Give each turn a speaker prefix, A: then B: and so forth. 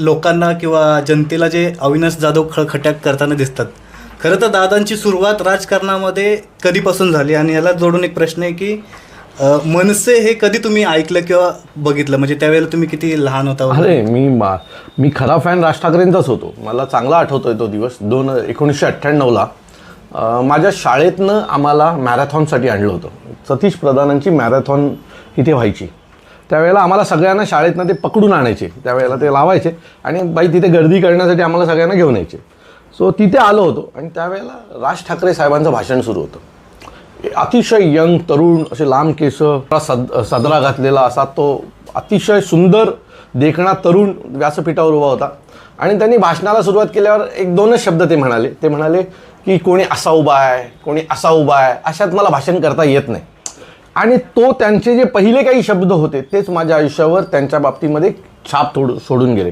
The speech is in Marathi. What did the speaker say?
A: लोकांना किंवा जनतेला जे अविनाश जाधव खळखट्याक करताना दिसतात. खरं तर दादांची सुरुवात राजकारणामध्ये कधीपासून झाली आणि याला जोडून एक प्रश्न आहे की अ, मनसे हे कधी तुम्ही ऐकलं किंवा बघितलं? म्हणजे त्यावेळेला तुम्ही किती लहान होता वगैरे?
B: अरे मी मा मी खरा फॅन राज ठाकरेंचाच होतो. मला चांगला आठवतोय तो दिवस. दोन एकोणीसशे अठ्ठ्याण्णवला अं, माझ्या शाळेतनं आम्हाला मॅरेथॉनसाठी आणलं होतं. सतीश प्रधानांची मॅरेथॉन इथे व्हायची. त्यावेळेला आम्हाला सगळ्यांना शाळेतनं ते पकडून आणायचे. त्यावेळेला ते लावायचे. आणि बाई तिथे गर्दी करण्यासाठी आम्हाला सगळ्यांना घेऊन यायचे. सो तिथे आलो होतो. आणि त्यावेळेला राज ठाकरे साहेबांचं भाषण सुरू होतं. अतिशय यंग तरुण असे लांब केस सद सदरा घातलेला असा तो अतिशय सुंदर देखणा तरुण व्यासपीठावर उभा होता. आणि त्यांनी भाषणाला सुरुवात केल्यावर एक दोनच शब्द ते म्हणाले. ते म्हणाले की कोणी असा उभा आहे कोणी असा उभा आहे. अशात मला भाषण करता येत नाही. आणि तो त्यांचे जे पहिले काही शब्द होते तेच माझ्या आयुष्यावर त्यांच्या बाबतीमध्ये छाप थोड सोडून गेले.